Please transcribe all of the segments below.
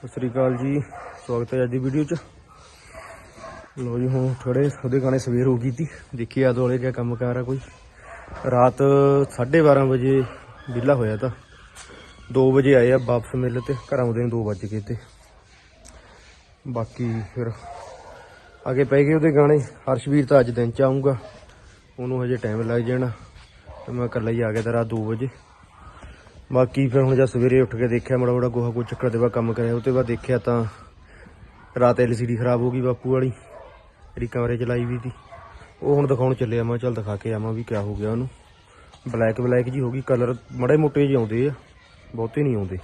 ਸਤਿ ਸ੍ਰੀ ਅਕਾਲ ਜੀ, ਸਵਾਗਤ ਹੈ ਅੱਜ ਦੀ ਵੀਡੀਓ 'ਚ। ਲੋ ਜੀ, ਹੁਣ ਥੋੜੇ ਉਹਦੇ ਗਾਣੇ ਸਵੇਰ ਹੋ ਗਈ ਤੀ ਦੇਖੀ ਆ ਦੋਲੇ ਕਿਆ ਕੰਮ ਕਾਰ ਆ ਕੋਈ। ਰਾਤ 12:30 ਵਜੇ ਵਿਹਲਾ ਹੋਇਆ ਤਾਂ। 2 ਵਜੇ ਆਏ ਆ ਵਾਪਸ ਮਿਲ ਤੇ, ਘਰਾਂ ਉਹਦੇ ਨੂੰ 2 ਵੱਜ ਗਏ ਤੇ। ਬਾਕੀ ਫਿਰ ਅੱਗੇ ਪੈ ਗਏ ਉਹਦੇ ਗਾਣੇ। ਹਰਸ਼ਵੀਰ ਤਾਂ ਅੱਜ ਦਿਨ ਚ ਆਊਗਾ। ਉਹਨੂੰ ਹਜੇ ਟਾਈਮ ਲੱਗ ਜਾਣਾ। ਤੇ ਮੈਂ ਇਕੱਲਾ ਹੀ ਆ ਗਿਆ ਤਾਂ ਰਾਤ 2 ਵਜੇ। ਬਾਕੀ ਫਿਰ ਹੁਣ ਜਦ ਸਵੇਰੇ ਉੱਠ ਕੇ ਦੇਖਿਆ ਮੜਾ ਮੜਾ ਗੋਹਾ ਕੋ ਚੱਕਰ ਦੇ ਬਾਅਦ ਕੰਮ ਕਰਿਆ ਉਹ ਤੋਂ ਬਾਅਦ ਦੇਖਿਆ ਤਾਂ ਰਾਤ ਐਲਸੀਡੀ ਖਰਾਬ ਹੋ ਗਈ ਬਾਪੂ ਵਾਲੀ, ਜਿਹੜੀ ਕਮਰੇ ਚ ਲਾਈ ਵੀ ਸੀ ਉਹ ਹੁਣ ਦਿਖਾਉਣ ਚੱਲਿਆ, ਮੈਂ ਚੱਲ ਦਿਖਾ ਕੇ ਆਵਾਂ ਵੀ ਕਿਆ ਹੋ ਗਿਆ ਉਹਨੂੰ। ਬਲੈਕ ਬਲੈਕ ਜੀ ਹੋ ਗਈ ਕਲਰ ਮੜੇ ਮੋਟੇ ਜਿਹੇ ਆਉਂਦੇ ਆ, ਬਹੁਤੇ ਨਹੀਂ ਆਉਂਦੇ।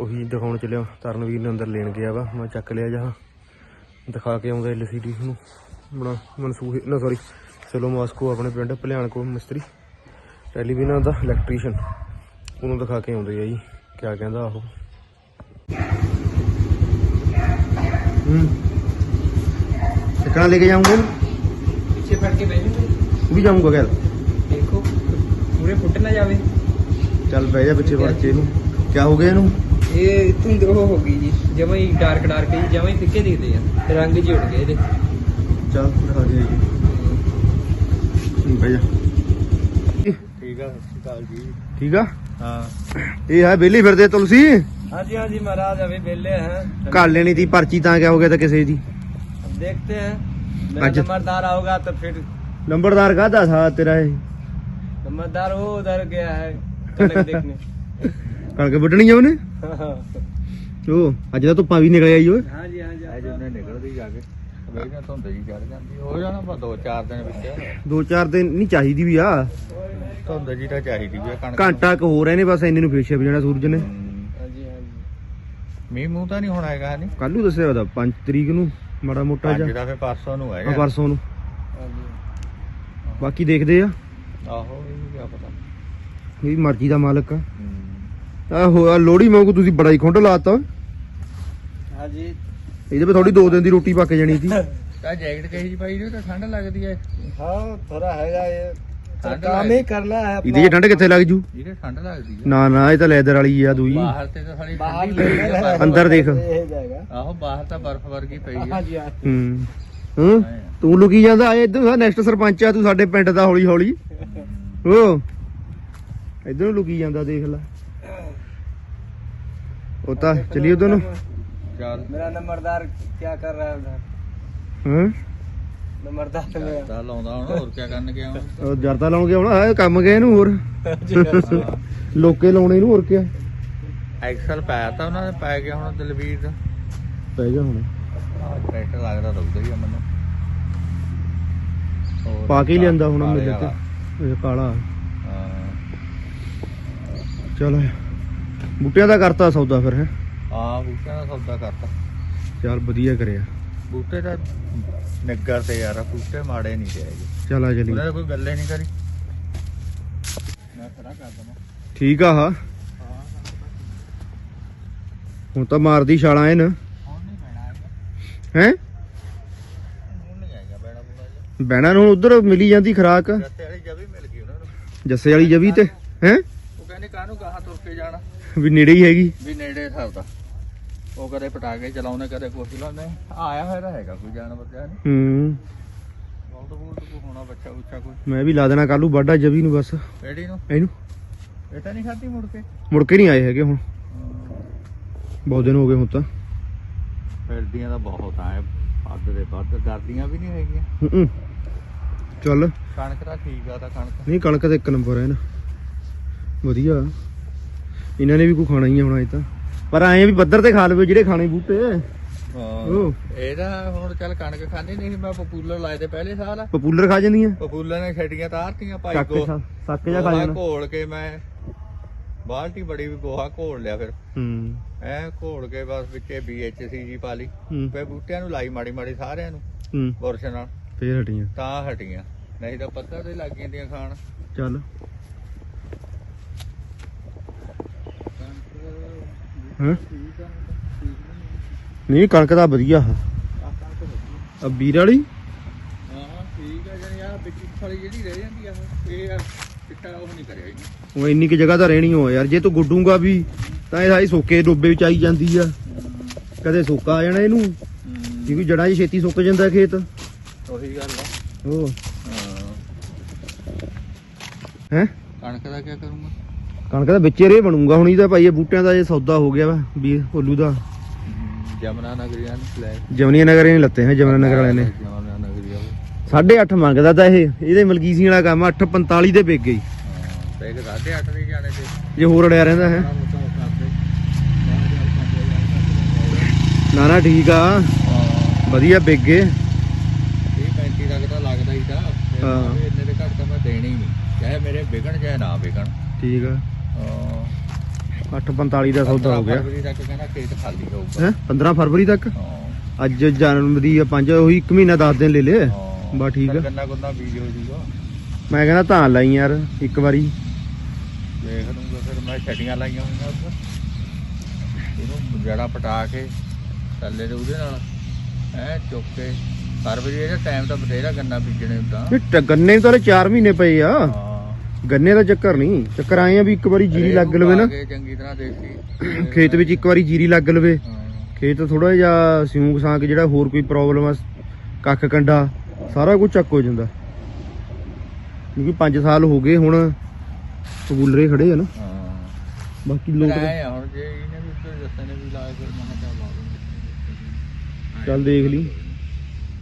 ਉਹੀ ਦਿਖਾਉਣ ਚੱਲਿਆ ਤਰਨਵੀਰ ਨੇ ਅੰਦਰ ਲੈਣ ਗਿਆ ਵਾ, ਮੈਂ ਚੱਕ ਲਿਆ ਜਹਾਂ ਦਿਖਾ ਕੇ ਆਉਂਦਾ ਐਲਸੀਡੀ ਨੂੰ। ਬਣਾ ਮਨਸੂਖ ਨਾ ਸੌਰੀ ਸਲੋ ਮਾਸਕੋ ਆਪਣੇ ਪਿੰਡ ਭਲਿਆਣ ਕੋ ਮਿਸਤਰੀ। ਟੈਲੀਵਿਜ਼ਨ ਦਾ ਇਲੈਕਟ੍ਰੀਸ਼ੀਅਨ ਉਹਨੂੰ ਦਿਖਾ ਕੇ ਆਉਂਦੇ ਆ ਜੀ ਕਿਆ ਕਹਿੰਦਾ ਉਹ। ਹੂੰ। ਲੈ ਕੇ ਜਾਉਂਗੇ ਪਿੱਛੇ ਫੜ ਕੇ ਬਹਿ ਉਹ ਵੀ ਜਾਉਂਗਾ ਗੱਲ ਦੇਖੋ ਪੂਰੇ ਫੁੱਟ ਨਾ ਜਾਵੇ। ਚੱਲ ਬਹਿ ਜਾ ਪਿੱਛੇ ਫੜ ਕੇ ਇਹਨੂੰ। ਕਿਆ ਹੋ ਗਿਆ ਇਹਨੂੰ? ਇਹ ਧੁੰਦਰੋ ਹੋ ਗਈ ਜੀ। ਜਿਵੇਂ ਹੀ ਡਾਰਕ ਡਾਰਕ ਜੀ ਜਿਵੇਂ ਹੀ ਫਿੱਕੇ ਦਿਖਦੇ ਆ। ਰੰਗ ਜੀ ਉੱਡ ਗਏ ਇਹਦੇ। ਚੱਲ ਦਿਖਾ ਦੇ ਜੀ। ਬਹਿ ਜਾ। ਠੀਕ ਆ ਸਤਿ ਸ਼੍ਰੀ ਅਕਾਲ ਜੀ। ਠੀਕ ਆ? ਹਾਂ ਇਹ ਹੈ ਬੇਲੀ ਫਿਰਦੇ ਤੁਲਸੀ हाँ जी हाँ जी महाराज अभी बेले हैं ਘਰ ਲੈਣੀ ਤੀ ਪਰਚੀ ਤਾਂ ਕਿਆ ਹੋ ਗਿਆ ਤਾਂ ਕਿਸੇ ਦੀ अब देखते हैं मेरा अच्छा। नंबरदार आओगा तो फिर ਨੰਬਰਦਾਰ ਕਾਹਦਾ ਥਾ ਤੇਰਾ ਇਹ नंबरदार वो उधर गया है कनक देखने ਕਣਕ ਵੱਢਣੀ ਆ ਉਹਨੇ हाँ ਉਹ ਅੱਜ ਤਾਂ ਧੁੱਪਾਂ ਵੀ ਨਿਕਲ ਆਈ ਓਏ जी हाँ जी ਅੱਜ ਉਹਨੇ ਨਿਕਲਦੀ ਜਾ ਕੇ ਮੇਰੀਆਂ ਦੋ ਚਾਰ ਦਿਨ ਨਹੀਂ ਚਾਹੀਦੀ ਵੀ ਆ। ਧੁੰਦ ਜੀ ਤਾਂ ਚਾਹੀਦੀ ਵੀ ਆ ਨੂੰ। ਘੰਟਾ ਕ ਹੋ ਰਹੇ ਨੇ ਬਸ ਇੰਨੇ ਨੂੰ ਫੇਰ ਛਿਪ ਜਾਣਾ ਸੂਰਜ ਨੇ। ਹਮ, ਮੂੰਹ ਤਾਂ ਨਹੀਂ ਹੋਣਾ ਹੈਗਾ ਨਹੀਂ ਕੱਲ ਨੂੰ ਦੱਸਿਆ ਤਾਂ 5 ਤਰੀਕ ਨੂੰ ਮਾੜਾ ਮੋਟਾ ਜਿਹਾ। ਅੱਜ ਫੇ ਪਰਸੋਂ ਨੂੰ ਆ ਪਰਸੋਂ ਨੂੰ। ਹਾਂਜੀ। ਬਾਕੀ ਦੇਖਦੇ ਆ। ਆਹੋ ਇਹ ਕੀ ਪਤਾ। ਇਹ ਵੀ ਮਰਜ਼ੀ ਦਾ ਮਾਲਕ ਆ। ਹਮ, ਆਹ ਹੋ ਆ ਲੋੜੀ ਵਾਂਗੂ ਤੁਸੀਂ ਬੜਾ ਹੀ ਖੁੰਡ ਲਾਤਾ। ਹਾਂਜੀ। ਇਹਦੇ ਵਿੱਚ ਥੋੜੀ ਦੋ ਦਿਨ ਦੀ ਰੋਟੀ ਪੱਕ ਜਾਣੀ ਸੀ। ਤਾਂ ਜੈਕਟ ਕਹੀ ਜੀ ਪਾਈ ਨੇ ਤਾਂ ਠੰਡ ਲੱਗਦੀ ਹੈ ਹਾਂ ਥੋੜਾ ਹੈਗਾ ਇਹ। ਠੰਡ ਕਿੱਥੇ ਲੱਗ ਜੂ? ਨਾ ਨਾ ਇਹ ਤਾਂ ਲੈਦਰ ਵਾਲੀ ਆ ਦੂਈ ਅੰਦਰ ਦੇਖ। ਤੂੰ ਲੁਕੀ ਜਾਂਦਾ ਆ ਇਧਰ ਦਾ ਨੈਕਸਟ ਸਰਪੰਚ ਆ ਤੂੰ ਸਾਡੇ ਪਿੰਡ ਦਾ ਹੌਲੀ ਹੌਲੀ ਓ ਇਧਰ ਲੁਕੀ ਜਾਂਦਾ ਦੇਖ ਲੈ। ਉਹ ਤਾਂ ਚਲੀ ਉਧਰ ਨੂੰ। ਜਰਦਾ ਲਾਉਂਦਾ ਹੁਣ ਹੋਰ ਕੰਮ ਗਏ ਇਹਨੂੰ ਹੋਰ। ਲੋਕੇ ਲਾਉਣੇ ਇਹਨੂੰ ਹੋਰ ਕਿਆ। ਐਕਸਲ ਪਾਇਆ ਉਹਨਾਂ ਨੇ ਪੈ ਗਿਆ ਹੁਣ ਦਲਵੀਰ ਦਾ। ਪੈ ਗਿਆ ਹੁਣ। ਆ ਪਾ ਕੇ ਹੀ ਲਿਆਂਦਾ ਹੁਣ ਕਾਲੇ ਤੇ ਇਹ ਕਾਲਾ। ਹਾਂ। ਚਲ ਬੂਟਿਆਂ ਦਾ ਕਰਤਾ ਸੌਦਾ ਫਿਰ ਹੈ। ਹਾਂ ਬੂਟਿਆਂ ਦਾ ਸੌਦਾ ਕਰਤਾ। ਚੱਲ ਵਧੀਆ ਕਰਿਆ। ਬੂਟੇ ਦਾ ਨਿੱਗਰ ਤੇ ਯਾਰ ਬੂਟੇ ਮਾੜੇ ਨਹੀਂ ਤੇ ਹੈਗੇ। ਚੱਲ ਆ ਉਹਨਾਂ ਨੇ। ਕੋਈ ਗੱਲ ਹੀ ਨਹੀਂ ਕਰੀ। ਮੈਂ ਖੜਾ ਕਰ ਦਵਾਂ। ਠੀਕ ਆ ਹਾ। ਹੁਣ ਤਾਂ ਮਾਰਦੀ ਛਾਲਾਂ ਪੈਣਾ ਹੈਗਾ। ਹੈ? ਬੈਣਾ ਨੂੰ ਉਧਰ ਮਿਲੀ ਜਾਂਦੀ ਖਰਾਕ। ਨੂੰ। ਜੱਸੇ ਵਾਲੀ ਜਵੀ ਤੇ। ਹੈ? ਉਹ ਕਹਿੰਦੇ ਕਾਹਨੂੰ ਕਹਾ ਤੁਰ ਕੇ ਜਾਣਾ? ਵੀ ਨੇੜੇ ਹੀ ਹੈਗੀ। ਵੀ ਨੇੜੇ ਸਰਦਾ ਉਹ ਕਦੇ ਪਟਾ ਕੇ ਚਲਾਉਂਦੇ ਕਦੇ ਕੁਛ ਲਾਉਂਦੇ ਆਇਆ ਹੋਇਆ ਤਾਂ ਹੈਗਾ ਕੋਈ ਜਾਨਵਰ ਜਾਨ ਹੂੰ। ਬਹੁਤ ਬਹੁਤ ਕੋਈ ਹੋਣਾ ਬੱਚਾ ਉੱਚਾ ਕੋਈ। ਮੈਂ ਵੀ ਲਾ ਦੇਣਾ ਕੱਲੂ ਬਾਡਾ ਜਵੀ ਨੂੰ ਬਸ। ਕਿਹੜੀ ਨੂੰ? ਇਹਨੂੰ? ਇਹ ਤਾਂ ਨਹੀਂ ਖਾਦੀ ਮੁੜ ਕੇ? ਮੁੜ ਕੇ ਨਹੀਂ ਆਏ ਹੈਗੇ ਹੁਣ। ਬਹੁਤ ਦਿਨ ਹੋ ਗਏ ਹੁਣ ਤਾਂ। ਫਿਰਦੀਆਂ ਤਾਂ ਬਹੁਤ ਆਏ ਅੱਧ ਦੇ ਵੱਧ ਡਰਦੀਆਂ ਵੀ ਨਹੀਂ ਹੈਗੀਆਂ। ਹੂੰ ਹੂੰ। ਚੱਲ। ਕਣਕ ਤਾਂ ਠੀਕ ਆ ਤਾਂ ਕਣਕ। ਨਹੀਂ ਕਣਕ ਤਾਂ ਇੱਕ ਨੰਬਰ ਹੈ ਨਾ ਵਧੀਆ। ਇਹਨਾਂ ਨੇ ਵੀ ਕੋਈ ਖਾਣਾ ਹੀ ਹੁਣ ਅਜੇ ਤਾਂ। ਪਰ ਐਂ ਵੀ ਬੱਦਰ ਤੇ ਖਾ ਲਵੇ ਜਿਹੜੇ ਖਾਣੇ ਬੂਟੇ। ਉਹ ਇਹਦਾ ਹੁਣ ਚੱਲ ਕਣਕ ਖਾਣੀ ਨਹੀਂ ਸੀ, ਮੈਂ ਪਪੂਲਰ ਲਾਏ ਤੇ ਪਹਿਲੇ ਸਾਲ। ਪਪੂਲਰ ਖਾ ਜਾਂਦੀਆਂ? ਪਪੂਲਰ ਨੇ ਛੱਡੀਆਂ ਤਾਰਤੀਆਂ ਭਾਈ ਸੱਕ ਕੋ ਸੱਕ ਜਾ ਖਾ ਗੋਹਾ ਜਾਣਾ? ਘੋਲ ਕੇ ਮੈਂ ਬਾਲਟੀ ਬੜੀ ਵੀ ਗੋਹਾ ਘੋਲ ਲਿਆ ਫਿਰ। ਹੂੰ। ਐ ਘੋਲ ਕੇ ਬਸ ਵਿੱਚੇ ਬੀਐਚਸੀ ਜੀ ਪਾ ਲਈ। ਹੂੰ। ਫੇ ਬੂਟਿਆਂ ਨੂੰ ਲਾਈ ਮਾੜੀ ਮਾੜੀ ਸਾਰਿਆਂ ਨੂੰ ਹੂੰ। ਬੁਰਸ਼ ਨਾਲ। ਫੇਰ ਹਟੀਆਂ। ਤਾਂ ਹਟੀਆਂ। ਨਹੀਂ ਤਾਂ ਪੱਤਾ ਤੇ ਲੱਗ ਜਾਂਦੀਆਂ ਖਾਣ। ਚੱਲ। ਹਾਂ? ਨਹੀਂ ਕਣਕ ਦਾ ਵਧੀਆ ਆ। ਆ ਵੀਰ ਵਾਲੀ? ਹਾਂ ਠੀਕ ਆ ਜਣੀ ਆ ਵਿੱਚ ਫਲੀ ਜਿਹੜੀ ਰਹਿ ਜਾਂਦੀ ਆ ਉਹ, ਇਹ ਆ ਚਿੱਟਾ ਉਹ ਨਹੀਂ ਕਰਿਆ ਇਹਨੇ ਉਹ ਇੰਨੀ ਕਿ ਜਗ੍ਹਾ ਤਾਂ ਰਹਿਣੀ ਹੋ ਯਾਰ। ਜੇ ਤੂੰ ਗੁੱਡੂਗਾ ਵੀ ਤਾਂ ਇਹ ਸਾਰੀ ਸੋਕੇ ਡੋਬੇ ਵਿੱਚ ਆਈ ਜਾਂਦੀ ਆ। ਕਦੇ ਸੁੱਕਾ ਆ ਜਾਣਾ ਇਹਨੂੰ। ਕਿਉਂਕਿ ਜੜਾਂ 'ਚ ਛੇਤੀ ਸੁੱਕ ਜਾਂਦਾ ਖੇਤ। ਉਹੀ ਗੱਲ ਆ। ਉਹ ਹਾਂ। ਹੈ? ਕਣਕ ਦਾ ਕੀ ਕਰੂੰਗਾ? ਕਣਕ ਦਾ ਵਿੱਚੇ ਰੇ ਬਣੂਗਾ ਹੁਣ ਇਹਦਾ ਭਾਈ ਇਹ ਬੂਟਿਆਂ ਦਾ ਇਹ ਸੌਦਾ ਹੋ ਗਿਆ ਵਾ ਵੀ ਹੋਲੂ ਦਾ। ਜਮਨਾ ਨਗਰੀਆਂ ਨੂੰ ਲੈ ਜਮਨੀਆ ਨਗਰ ਇਹਨੇ ਲੱਤੇ ਹੈ ਜਮਨਾ ਨਗਰ ਵਾਲਿਆਂ ਨੇ। ਜਮਨਾ ਨਗਰੀਆ ਉਹ। 8.5 ਮੰਗਦਾ ਤਾਂ ਇਹ ਇਹਦੇ ਮਲਕੀਸੀ ਵਾਲਾ ਕੰਮ 8.45 ਦੇ ਵਿਕ ਗਈ। ਇੱਕ 8.5 ਦੇ ਜਾਣੇ ਤੇ। ਜੇ ਹੋਰ ਅੜਿਆ ਰਹਿੰਦਾ ਹੈ। ਨਾ ਨਾ ਠੀਕ ਆ। ਵਧੀਆ ਵਿਕ ਗਏ। 30 35 ਤੱਕ ਤਾਂ ਲੱਗਦਾ ਹੀ ਤਾਂ। ਫਿਰ ਹਾਂ। ਮੈਂ ਵੀ ਇੰਨੇ ਦੇ ਘੱਟ ਤਾਂ ਮੈਂ ਦੇਣੀ ਹੀ ਨਹੀਂ। ਚਾਹੇ ਮੇਰੇ ਵਿਕਣ ਚਾਹੇ ਨਾ ਵਿਕਣ। ਠੀਕ ਆ। 8.45 ਦਾ ਸੌਦਾ ਹੋ ਗਿਆ। ਫਰਵਰੀ ਤੱਕ ਕਹਿੰਦਾ ਖੇਤ ਖਾਲੀ ਹੋਊਗਾ। ਹੈ? 15 ਫਰਵਰੀ ਤੱਕ? ਹਾਂ। ਅੱਜ ਜਨਵਰੀ ਆ 5 ਉਹੀ 1 ਮਹੀਨਾ 10 ਦਿਨ ਲੈ ਲੇ ਹਾਂ। ਬਸ ਠੀਕ ਆ। ਫਿਰ ਗੰਨਾ ਗੁੰਨਾ ਬੀਜ ਹੋ ਜੂਗਾ ਮੈਂ ਕਹਿੰਦਾ ਧਾਨ ਲਾਈ ਯਾਰ ਇੱਕ ਵਾਰੀ। ਦੇਖ ਲੂੰਗਾ ਫਿਰ ਮੈਂ ਛਟੀਆਂ ਲਾਈਆਂ ਹੋਈਆਂ ਉੱਧਰ। ਇਹਨੂੰ ਜੜਾ ਪਟਾ ਕੇ ਥੱਲੇ ਦੇ ਉਹਦੇ ਨਾਲ ਐ ਚੁੱਕ ਕੇ। ਫਰਵਰੀ ਇਹਦਾ ਟਾਈਮ ਤਾਂ ਬਥੇਰਾ ਗੰਨਾ ਬੀਜਣੇ ਹੁੰਦਾ। ਇਹ ਟ- ਗੰਨੇ ਨੂੰ ਤਾਂ 4 ਮਹੀਨੇ ਪਏ ਆ। ਗੰਨੇ ਦਾ ਚੱਕਰ ਨਹੀਂ ਚੱਕਰ ਆਏ ਆ ਵੀ ਇੱਕ ਵਾਰੀ ਜੀਰੀ ਲੱਗ ਲਵੇ ਨਾ। ਚੰਗੀ ਤਰ੍ਹਾਂ ਖੇਤ ਵਿੱਚ ਇੱਕ ਵਾਰੀ ਜੀਰੀ ਲੱਗ ਲਵੇ। ਖੇਤ ਥੋੜਾ ਜਿਹਾ ਸਿਉਂਕ ਸਾਂਕ ਜਿਹੜਾ ਹੋਰ ਕੋਈ ਪ੍ਰੋਬਲਮ ਆ ਕੱਖ ਕੰਡਾ ਸਾਰਾ ਕੁਝ ਚੱਕ ਹੋ ਜਾਂਦਾ। ਕਿਉਂਕਿ 5 ਸਾਲ ਹੋ ਗਏ ਹੁਣ ਕਬੂਲਰੇ ਖੜੇ ਆ ਨਾ। ਬਾਕੀ ਲੋਕ ਲੋਕ ਆਏ ਆ ਹੁਣ ਜੇ ਇਹਨੇ ਵੀ ਜੱਸੇ ਨੇ ਵੀ ਲਾਇਆ ਫਿਰ ਮੈਂ ਕਿਹਾ ਚੱਲ ਲਾ ਚੱਲ ਦੇਖ ਲਈ।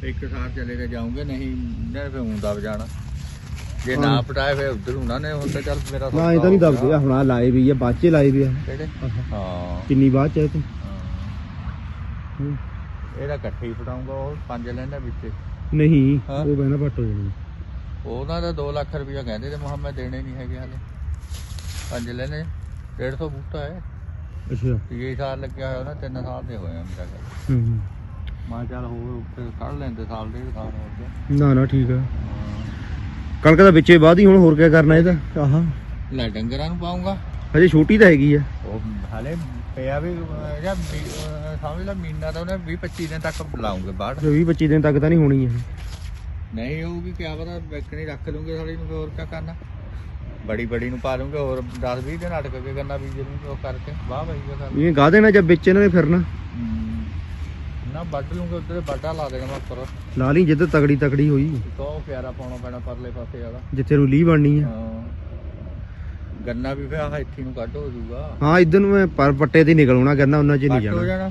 ਇੱਕ ਸਾਥ ਚਲੇ ਕੇ ਜਾਉਂਗੇ ਨਹੀਂ ਨਾ ਫਿਰ ਊਂ ਦਬ ਜਾਣਾ। ਜੇ ਨਾ। ਪਟਾਏ ਫਿਰ ਉਧਰ ਹੁਣਾ ਨੇ ਹੁਣ ਤਾਂ ਚੱਲ ਮੇਰਾ ਨਾ ਇਹ ਤਾਂ ਨਹੀਂ ਦੱਬਦੇ ਆ ਹੁਣ ਆ ਲਾਏ ਵੀ ਆ ਬਾਚੇ ਲਾਏ ਵੀ ਆ। ਕਿਹੜੇ? ਹਾਂ। ਕਿੰਨੀ ਬਾਅਦ ਚ ਆਏ ਤੂੰ? ਹਾਂ। ਇਹਦਾ ਇਕੱਠੇ ਹੀ ਫਟਾਉਂਗਾ ਉਹ ਪੰਜ ਲੈਣਾ ਵਿੱਚ। ਨਹੀਂ ਹਾਂ। ਉਹ ਕਹਿੰਦਾ ਪੱਟ ਹੋ ਜਾਣੀ। ਉਹਨਾਂ ਦਾ 2 ਲੱਖ ਰੁਪਇਆ ਕਹਿੰਦੇ ਤੇ ਮੁਹੰਮਦ ਦੇਣੇ ਨਹੀਂ ਹੈਗੇ ਹਾਲੇ। ਪੰਜ ਲੈਣੇ 150 ਬੂਟਾ ਹੈ। ਅੱਛਾ। 30 ਸਾਲ ਲੱਗਿਆ ਹੋਇਆ ਉਹਨਾਂ 3 ਸਾਲ ਦੇ ਹੋਏ ਆ ਮੇਰਾ ਹੂੰ ਹੂੰ। ਮੈਂ ਕਿਹਾ ਚੱਲ ਹੋਰ ਫਿਰ ਕੱਢ ਲੈਂਦੇ ਸਾਲ ਡੇਢ ਸਾਲ ਹੋਰ ਗਿਆ ਨਾ ਨਾ ਠੀਕ ਆ। ਕਣਕ ਦਾ ਵਿੱਚੇ ਬਾਅਦ ਹੀ ਹੁਣ ਹੋਰ ਕੀ ਕਰਨਾ ਇਹਦਾ? ਆਹਾ। ਲੈ ਡੰਗਰਾਂ ਨੂੰ ਪਾਉਂਗਾ। ਹਜੇ ਛੋਟੀ ਤਾਂ ਹੈਗੀ ਆ। ਉਹ ਹਾਲੇ ਪਿਆ ਵੀ ਅਹ, ਜਾਂ ਅਹ, ਸਮਝ ਲੈ ਮਹੀਨਾ ਤਾਂ ਉਹਨੇ 20 25 ਦਿਨ ਤੱਕ ਬੁਲਾਉਂਗੇ ਬਾਹਰ। 20 25 ਦਿਨ ਤੱਕ ਤਾਂ ਨਹੀਂ ਹੋਣੀ ਇਹ। ਨਹੀਂ ਹੋਊਗੀ ਕਿਆ ਪਤਾ ਵੇਚਣੀ ਰੱਖ ਲੂੰਗੇ ਸਾਲੀ ਨੂੰ ਹੋਰ ਕਿਆ ਕਰਨਾ। ਬੜੀ ਬੜੀ ਨੂੰ ਪਾ ਲੂੰਗੇ ਹੋਰ 10 20 ਦਿਨ ਅਟਕ ਕੇ ਕਰਨਾ ਬੀਜ ਲੂੰਗੇ ਉਹ ਕਰਕੇ। ਵਾਹ ਕਿਆ ਕਰਨਾ ਇਹ ਗਾ ਦੇਣਾ ਜਦ ਵਿੱਚ ਇਹਨਾਂ ਨੇ ਫਿਰਨਾ? ਹਮ, ਨਾ ਵੱਢ ਲੂੰਗੇ ਉੱਧਰ ਵੱਡਾ ਲਾ ਦੇਣਾ ਮੈਂ ਉੱਪਰ। ਲਾ ਲਈ ਜਿੱਦ ਤਗੜੀ ਤਗੜੀ ਹੋਈ। ਉਹ ਪਿਆਰਾ ਪਾਉਣਾ ਪੈਣਾ ਪਰਲੇ ਪਾਸੇ ਵਾਲਾ। ਜਿੱਥੇ ਰੂਲੀ ਬਣਨੀ ਆ। ਹਾਂ। ਗੰਨਾ ਵੀ ਫਿਰ ਆਹ ਇੱਥੇ ਨੂੰ ਕੱਢ ਹੋ ਜਾਊਗਾ। ਹਾਂ ਇਧਰ ਨੂੰ ਮੈਂ ਪਰ ਪੱਟੇ ਤੇ ਨਿਕਲਣਾ ਕਰਨਾ ਉਹਨਾਂ ਚ ਨਹੀਂ ਕੱਟ ਹੋ ਜਾਣਾ। ਜਾਣਾ।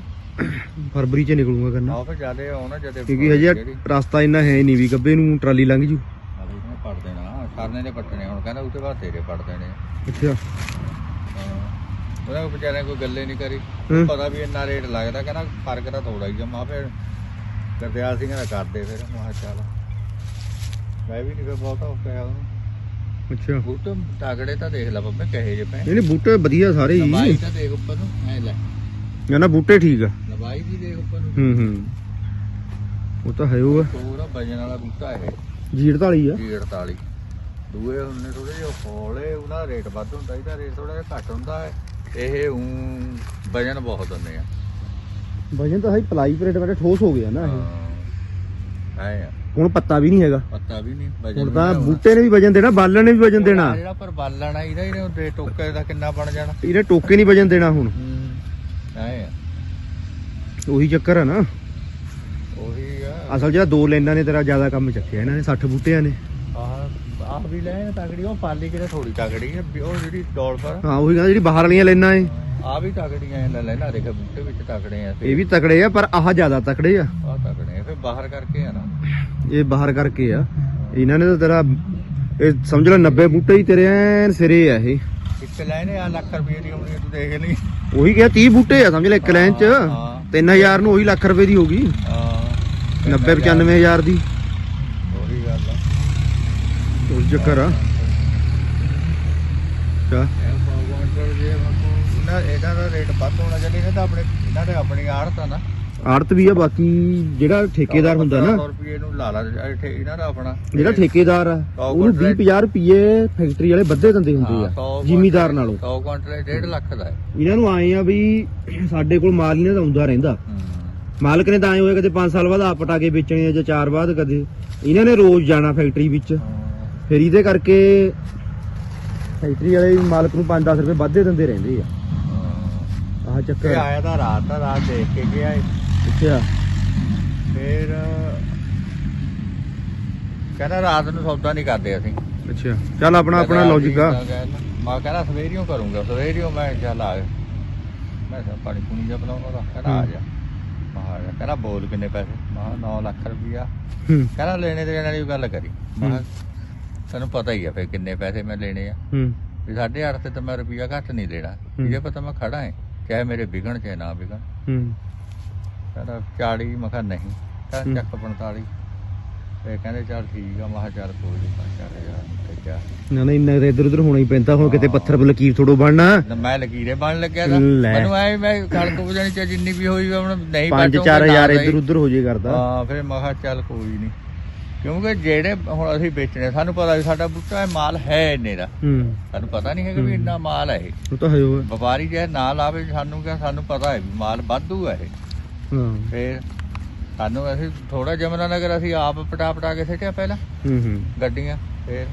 ਫਰਵਰੀ ਚ ਨਿਕਲੂਗਾ ਕਰਨਾ ਆਹ ਫਿਰ ਜਿਆਦੇ ਆਉਣਾ ਜਦੇ ਕਿਉਂਕਿ ਹਜੇ ਰਸਤਾ ਇੰਨਾ ਹੈ ਨਹੀਂ ਵੀ ਗੱਬੇ ਨੂੰ ਟਰਾਲੀ ਲੰਘ ਜੂ। ਪੜ ਦੇਣਾ ਸਰਨੇ ਨੇ ਪੱਟਣੇ ਹੁਣ ਕਹਿੰਦਾ ਉਹਦੇ ਬਾਅਦ ਤੇਰੇ ਪੜ ਦੇਣੇ। ਅੱਛਾ। ਹਾਂ ਉਹਦਾ ਵਿਚਾਰੇ ਕੋਈ ਗੱਲੇ ਨਹੀਂ ਕਰੀ। ਹੂੰ। ਪਤਾ ਵੀ ਇੰਨਾ ਰੇਟ ਲੱਗਦਾ ਕਹਿੰਦਾ ਫ਼ਰਕ ਤਾਂ ਥੋੜਾ ਹੀ ਜਮਾ ਫਿਰ ਗੁਰਦਿਆਲ ਸਿੰਘ ਦਾ ਕਰਦੇ ਫਿਰ। ਮੈਂ ਚੱਲ। ਮੈਂ ਵੀ ਨਹੀਂ ਫਿਰ ਬਹੁਤਾ ਹੋ ਗਿਆ ਉਹਨੂੰ। ਅੱਛਾ। ਬੂਟ ਤਗੜੇ ਤਾਂ ਦੇਖ ਲੈ ਬੱਬੇ ਕਹੇ ਜੇ ਪੈ ਇਹਨੇ ਬੂਟੇ ਵਧੀਆ ਸਾਰੇ ਹੀ। ਲੰਬਾਈ ਤਾਂ ਦੇਖ ਉੱਪਰ ਨੂੰ ਐ ਲੈ। ਨਾ ਨਾ ਬੂਟੇ ਠੀਕ ਆ। ਲੰਬਾਈ ਵੀ ਦੇਖ ਉੱਪਰ ਨੂੰ। ਹੂੰ ਹੂੰ। ਉਹ ਤਾਂ ਹੈ ਹੋਗਾ ਪੂਰਾ ਵਜਨ ਵਾਲਾ ਬੂਟਾ ਇਹ। ਜੀ 48 ਆ। ਜੀ 48 ਦੂਏ ਹੁੰਨੇ ਥੋੜੇ ਜਿਹਾ ਹੌਲੇ ਉਹਨਾਂ ਦਾ ਰੇਟ ਵੱਧ ਹੁੰਦਾ ਇਹਦਾ ਰੇਟ ਥੋੜਾ ਜਿਹਾ ਘੱਟ ਹੁੰਦਾ ਹੈ। ਇਹ ਉਂ ਵਜਨ ਬਹੁਤ ਹੁੰਦੇ ਆ। ਵਜਨ ਤਾਂ ਹੈ ਪਲਾਈ ਪਲੇਟ ਵਾਲੇ ਠੋਸ ਹੋ ਗਿਆ ਨਾ ਇਹ। ਹਾਂ ਐ ਆ। ਹੁਣ ਪੱਤਾ ਵੀ ਨਹੀਂ ਹੈਗਾ। ਪਤਾ ਵੀ ਨਹੀਂ ਵਜਨ ਹੁਣ ਤਾਂ। ਬੂਟੇ ਨੇ ਵੀ ਵਜਨ ਦੇਣਾ ਬਾਲਣ ਨੇ ਵੀ ਵਜਨ ਦੇਣਾ। ਜਿਹੜਾ ਪਰ ਬਾਲਣ ਆ ਇਹਦਾ ਇਹਨੇ ਦੇ ਟੋਕੇ ਦਾ ਕਿੰਨਾ ਬਣ ਜਾਣਾ। ਇਹਨੇ ਟੋਕੇ ਨਹੀਂ ਵਜਨ ਦੇਣਾ ਹੁਣ। ਐ ਆ। ਉਹੀ ਚੱਕਰ ਆ ਨਾ। ਉਹੀ ਆ। ਅਸਲ ਜਿਹੜਾ ਦੋ ਲਾਈਨਾਂ ਨੇ ਤੇਰਾ ਜ਼ਿਆਦਾ ਕੰਮ ਚੱਕਿਆ ਇਹਨਾਂ ਨੇ 60 ਬੂਟਿਆਂ ਨੇ। ਆਹ ਆਹ ਵੀ ਲੈ ਤਗੜੀ ਉਹ ਪਾਲੀ ਕਿਤੇ ਥੋੜੀ ਤਗੜੀ ਹੈ ਵੀ ਉਹ ਜਿਹੜੀ ਡੋਲ ਪਰ ਹਾਂ ਉਹੀ ਕਹਿੰਦਾ ਜਿਹੜੀ ਬਾਹਰ ਵਾਲੀਆਂ ਲਾਈਨਾਂ ਏ। ਆ ਵੀ ਤਗੜੀਆਂ ਐ ਲੈ ਲੈਣਾ ਦੇਖ ਬੂਟੇ ਵਿੱਚ ਤਗੜੇ ਆ ਇਹ ਵੀ ਤਕੜੇ ਆ ਪਰ ਆਹ ਜ਼ਿਆਦਾ ਤਕੜੇ ਆ। ਆ ਤਗੜੇ ਆ ਫਿਰ ਬਾਹਰ ਕਰਕੇ ਆ ਨਾ। ਇਹ ਬਾਹਰ ਕਰਕੇ ਆ। ਇਹਨਾਂ ਨੇ ਤਾਂ ਤੇਰਾ ਇਹ ਸਮਝ ਲੈ 90 ਬੂਟੇ ਹੀ ਤੇਰੇ ਐਨ ਸਿਰੇ ਆ ਇਹ। ਇੱਕ ਲੈਣੇ ਆ ਲੱਖ ਰੁਪਏ ਦੀ ਆਉਣੀ ਆ, ਤੂੰ ਦੇਖ ਲਈ। ਉਹੀ ਕਿਹਾ 30 ਬੂਟੇ ਆ ਸਮਝ ਲੈ ਇੱਕ ਲਾਈਨ ਚ। ਹਾਂ। 3000 ਨੂੰ ਉਹੀ ਲੱਖ ਰੁਪਏ ਦੀ ਹੋਗੀ ਹਾਂ। 90 95000 ਦੀ। ਜੇ ਇਹਨਾਂ ਇਹਦਾ ਦਾ ਰੇਟ ਵੱਧ ਹੋਣਾ ਚਾਹੀਦਾ ਇਹਨਾਂ ਦਾ ਆਪਣੇ ਇਹਨਾਂ ਦੇ ਆਪਣੀ ਆੜਤ ਆ ਨਾ। ਆੜਤ ਵੀ ਆ ਬਾਕੀ ਜਿਹੜਾ ਠੇਕੇਦਾਰ ਹੁੰਦਾ ਨਾ। 100 ਰੁਪਏ ਨੂੰ ਲਾ ਲਾ ਇਹ ਠੇ- ਇਹਨਾਂ ਦਾ ਆਪਣਾ। ਜਿਹੜਾ ਠੇਕੇਦਾਰ ਆ ਉਹਨੂੰ 20 50 ਰੁਪਏ ਫੈਕਟਰੀ ਵਾਲੇ ਵੱਧੇ ਦਿੰਦੇ ਹੁੰਦੇ ਆ ਜ਼ਿਮੀਦਾਰ ਨਾਲੋਂ। 100 ਕੁਇੰਟਲ 1.5 ਲੱਖ ਦਾ ਹੈ। ਇਹਨਾਂ ਨੂੰ ਆਏ ਆ ਵੀ ਸਾਡੇ ਕੋਲ ਮਾਲ ਇਹਨਾਂ ਦਾ ਆਉਂਦਾ ਰਹਿੰਦਾ। ਮਾਲਕ ਨੇ ਤਾਂ ਆਏ ਹੋਏ ਕਦੇ 5 ਸਾਲ ਬਾਅਦ ਆ ਪਟਾ ਕੇ ਵੇਚਣੇ ਆ ਜਾਂ 4 ਬਾਅਦ ਕਦੇ। ਇਹਨਾਂ ਨੇ ਰੋਜ਼ ਜਾਣਾ ਫੈਕਟਰੀ ਵਿੱਚ। ਫਿਰ ਇਹਦੇ ਕਰਕੇ ਫੈਕਟਰੀ ਵਾਲੇ ਵੀ ਮਾਲਕ ਨੂੰ 5-10 ਰੁਪਏ ਵੱਧੇ ਦਿੰਦੇ ਰਹਿੰਦੇ ਆ। ਆਹ ਇਹ ਚੱਕਰ ਆਇਆ ਤਾਂ ਰਾਤ ਦਾ ਰਾਤ ਦੇਖ ਕੇ ਗਿਆ ਇਹ। ਅੱਛਾ। ਫਿਰ ਕਹਿੰਦਾ ਰਾਤ ਨੂੰ ਸੌਦਾ ਨਹੀਂ ਕਰਦੇ ਅਸੀਂ। ਅੱਛਾ। ਚੱਲ ਆਪਣਾ ਆਪਣਾ ਲੌਜੀਕ ਆ। ਮੈਂ ਕਹਿੰਦਾ ਸਵੇਰੀਓ ਕਰੂੰਗਾ ਸਵੇਰੀਓ ਮੈਂ ਚੱਲ ਆ ਮੈਂ ਕਿਹਾ ਪਾਣੀ ਪੂਣੀ ਜਿਹਾ ਬਣਾਉਣਾ ਦਾ ਕਹਿੰਦਾ ਆ। ਜਾ। ਮੈਂ ਕਿਹਾ ਆ ਜਾ। ਕਹਿੰਦਾ ਬੋਲ ਕਿੰਨੇ ਪੈਸੇ? ਮੈਂ ਕਿਹਾ 9 ਲੱਖ ਰੁਪਈਆ ਕਹਿੰਦਾ ਲੈਣੇ ਦੇਣ ਵਾਲੀ ਗੱਲ ਕਰੀ। ਮੈਂ। ਤੈਨੂੰ ਪਤਾ ਹੀ ਆ ਫੇ ਕਿੰਨੇ ਪੈਸੇ ਮੈਂ ਲੈਣੇ ਆ। ਹੂੰ। ਵੀ ਸਾਢੇ ਅੱਠ ਤੇ ਤਾਂ ਮੈਂ ਰੁਪਈਆ ਘੱਟ ਨਹੀਂ ਲੈਣਾ ਹੂੰ। ਜੇ ਪਤਾ ਮੈਂ ਖੜਾ ਹੈ ਚਾਹੇ ਮੇਰੇ ਵਿਗਣ ਚਾਹੇ ਨਾ ਵਿਗਣ। ਹੂੰ। ਕਹਿੰਦਾ 40 ਮੈਂ ਕਿਹਾ ਨਹੀਂ। ਕਹਿੰਦਾ ਚੱਕ 45 ਤੇ ਕਹਿੰਦੇ ਚੱਲ ਠੀਕ ਆ ਮੈਂ ਕਿਹਾ ਚੱਲ ਕੋਈ ਨਹੀਂ 5000 ਤੇ ਕਿਆ ਨਾ ਨਾ ਇੰਨਾ ਇੱਧਰ ਉੱਧਰ ਹੋਣਾ ਹੀ ਪੈਂਦਾ ਹੁਣ ਕਿਤੇ ਪੱਥਰ ਪਰ ਲਕੀਰ ਥੋੜੋ ਬਣਨਾ ਮੈਂ ਲਕੀਰੇ ਬਣ ਲੱਗਿਆ ਤਾਂ। ਮੈਨੂੰ ਐ ਮੈਂ ਕਣਕ ਬੁਝਣੀ ਚ ਜਿੰਨੀ ਵੀ ਹੋਈ ਹੁਣ ਨਹੀਂ 5 ਬਚੂਗਾ 4000 ਨਾਲ ਇੱਧਰ। ਉੱਧਰ ਹੋ ਜੇ ਕਰਦਾ। ਹਾਂ ਫਿਰ ਮੈਂ ਕਿਹਾ ਚੱਲ ਕੋਈ ਨਹੀਂ ਕਿਉਂਕਿ ਜਿਹੜੇ ਹੁਣ ਅਸੀਂ ਵੇਚਣੇ ਸਾਨੂੰ ਪਤਾ ਵੀ ਸਾਡਾ ਬੂਟਾ ਇਹ ਮਾਲ ਹੈ ਇੰਨੇ ਦਾ। ਹੂੰ। ਸਾਨੂੰ ਪਤਾ ਨਹੀਂ ਹੈਗਾ ਵੀ ਇੰਨਾ ਮਾਲ ਹੈ ਇਹ। ਉਹ ਤਾਂ ਹੈ ਉਹ ਵਪਾਰੀ ਜੇ ਨਾ ਲਾਵੇ ਸਾਨੂੰ ਕਿਆ ਸਾਨੂੰ ਪਤਾ ਹੈ ਵੀ ਮਾਲ ਵਾਧੂ ਹੈ ਇਹ। ਹਾਂ। ਫਿਰ ਸਾਨੂੰ ਅਸੀਂ ਥੋੜਾ ਜਮਨਾ ਨਗਰ ਅਸੀਂ ਆਪ ਪਟਾ ਪਟਾ ਕੇ ਸਿੱਟਿਆ ਪਹਿਲਾਂ। ਹੂੰ ਹੂੰ। ਗੱਡੀਆਂ ਫਿਰ